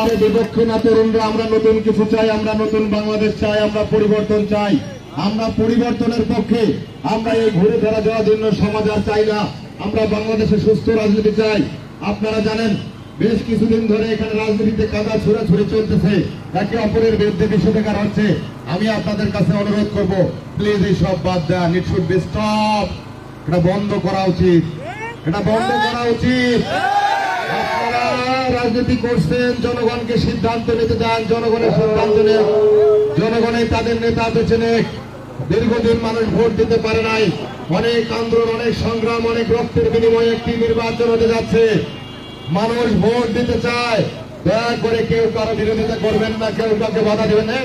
আমরা বিপক্ষে তরুণরা, আমরা নতুন কিছু চাই, আমরা নতুন বাংলাদেশ চাই, আমরা পরিবর্তন চাই। আমরা পরিবর্তনের পক্ষে, আমরা এই ঘুরে যাওয়ার জন্য সমাজ আর চাই না। আমরা বাংলাদেশে সুস্থ রাজনীতি চাই। আপনারা জানেন, বেশ কিছুদিন ধরে এখানে রাজনীতিতে কাদা ছুড়ে ছুড়ে চলতেছে। একে অপরের বিরুদ্ধে বিষোধকার হচ্ছে আমি আপনাদের কাছে অনুরোধ করব প্লিজ এই সব বাদ দেন এটা বন্ধ করা উচিত। এটা বন্ধ করা উচিত। রাজনীতি করছেন, জনগণকে সিদ্ধান্ত নিতে দেন জনগণের সিদ্ধান্ত নেন জনগণই তাদের নেতা বেছে নেক। দীর্ঘদিন মানুষ ভোট দিতে পারে নাই। অনেক আন্দোলন, অনেক সংগ্রাম, অনেক রক্তের বিনিময়ে একটি নির্বাচন হতে যাচ্ছে। মানুষ ভোট দিতে চায়। দয়া করে কেউ কারও বিরোধিতা করবেন না, কেউ কাউকে বাধা দেবেন না।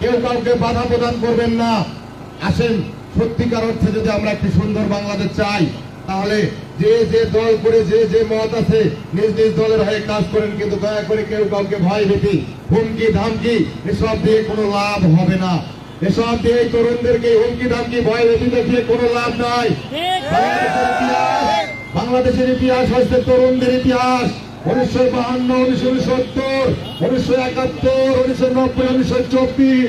কেউ কাউকে বাধা প্রদান করবেন না। আসেন, সত্যিকার অর্থে যদি আমরা একটি সুন্দর বাংলাদেশ চাই তাহলে যে যে দল করে যে যে মত আছে নিজ নিজ দলের হয়ে কাজ করেন কিন্তু দয়া করে কেউ কাউকে ভয় ভীতি হুমকি ধামকি এসব দিয়ে কোনো লাভ হবে না। এসব দিয়ে তরুণদেরকে হুমকি ধামকি ভয় ভীতি দেখিয়ে কোনো লাভ নাই। বাংলাদেশের ইতিহাস বাংলাদেশের ইতিহাস হচ্ছে তরুণদের ইতিহাস। উনিশশো বাহান্ন উনিশশো সত্তর উনিশশো একাত্তর উনিশশো নব্বই উনিশশো চব্বিশ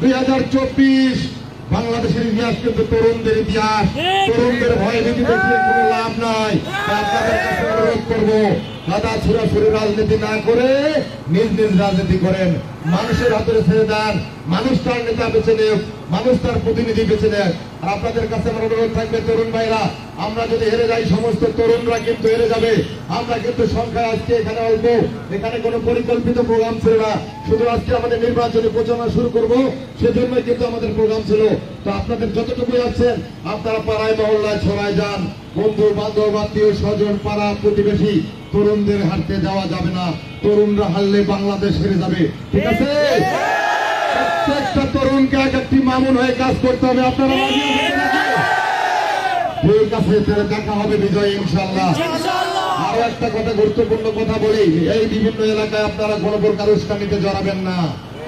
দুই হাজার চব্বিশ। বাংলাদেশের ইতিহাস কিন্তু তরুণদের ইতিহাস। তরুণদের ভয় ভীতি দেখিয়ে কোনো লাভ নাই। অনুরোধ করব। দাদা ছুড়াছুড়ি রাজনীতি না করে নিজ নিজ রাজনীতি করেন। মানুষের হাতে ছেড়ে দেন। মানুষ তার নেতা বেছে নেক, মানুষ তার প্রতিনিধি বেছে নেক। আর আপনাদের কাছে আমার অনুরোধ থাকবে, তরুণ ভাইরা, আমরা যদি হেরে যাই, সমস্ত তরুণরা কিন্তু হেরে যাবে। আমরা কিন্তু সংখ্যায় আজকে এখানে অল্প, এখানে কোনো পরিকল্পিত প্রোগ্রাম ছিল না। শুধু আজকে আমাদের নির্বাচনী প্রচারণা শুরু করব, সেজন্যই কিন্তু আমাদের প্রোগ্রাম ছিল। তো আপনাদের যতটুকু আছেন, আপনারা পাড়ায়, মহল্লায় ছড়ায় যান। বন্ধু বান্ধব আত্মীয় স্বজন পাড়া প্রতিবেশী তরুণদের হারতে যাওয়া যাবে না। তরুণরা হারলে বাংলাদেশ হেরে যাবে। ঠিক আছে? প্রত্যেকটা তরুণকে এক একটি মামুন হয়ে কাজ করতে হবে। আপনারা? ঠিক আছে তাহলে দেখা হবে বিজয় ইনশাল্লাহ আরও একটা কথা গুরুত্বপূর্ণ কথা বলি। এই বিভিন্ন এলাকায় আপনারা কোনো প্রকার উস্কানিতে জড়াবেন না।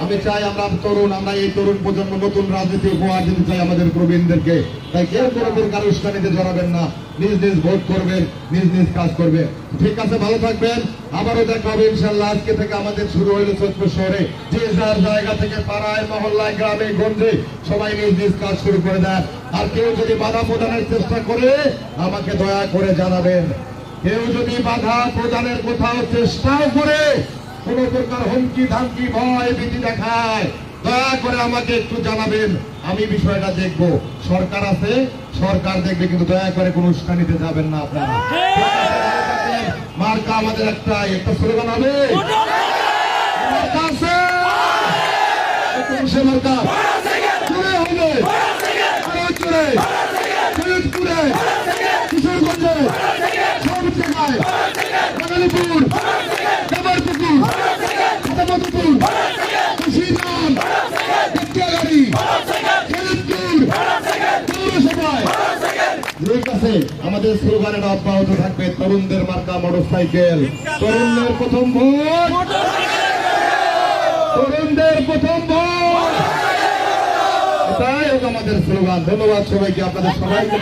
আমি চাই আমরা তরুণ, আমরা এই তরুণ প্রজন্ম নতুন রাজনীতি উপহার দিতে চাই আমাদের প্রবীণদেরকে। তাই কেউ কোনো প্রকার উস্কানিতে জড়াবেন না। নিজ নিজ ভোট করবেন, নিজ নিজ কাজ করবেন। ঠিক আছে, ভালো থাকবেন। আবারও দেখা হবে ইনশাল্লাহ আজকে থেকে আমাদের শুরু হইল সৈয়দপুর শহরে। যে যার জায়গা থেকে পাড়ায়, মহল্লায়, গ্রামে, গঞ্জে সবাই নিজ নিজ কাজ শুরু করে দেন। আর কেউ যদি বাধা প্রদানের চেষ্টা করে, আমাকে দয়া করে জানাবেন। কেউ যদি বাধা প্রদানের কোথাও চেষ্টাও করে কোন প্রকার হুমকি ধামকি ভয় ভীতি দেখায়। দয়া করে আমাকে একটু জানাবেন, আমি বিষয়টা দেখব। সরকার আছে, সরকার দেখবে, কিন্তু দয়া করে কোনো উস্কানিতে যাবেন না আপনারা। মার্কা আমাদের একটা একটা স্লোগান হবে। মার্কা সব জায়গায়। আছে। আমাদের স্লোগানের অব্যাহত থাকবে তরুণদের মার্কা মোটর সাইকেল তরুণদের প্রথম ভোট। তরুণদের প্রথম ভোট। এটাই আমাদের স্লোগান। ধন্যবাদ সবাইকে, আপনাদের সবাইকে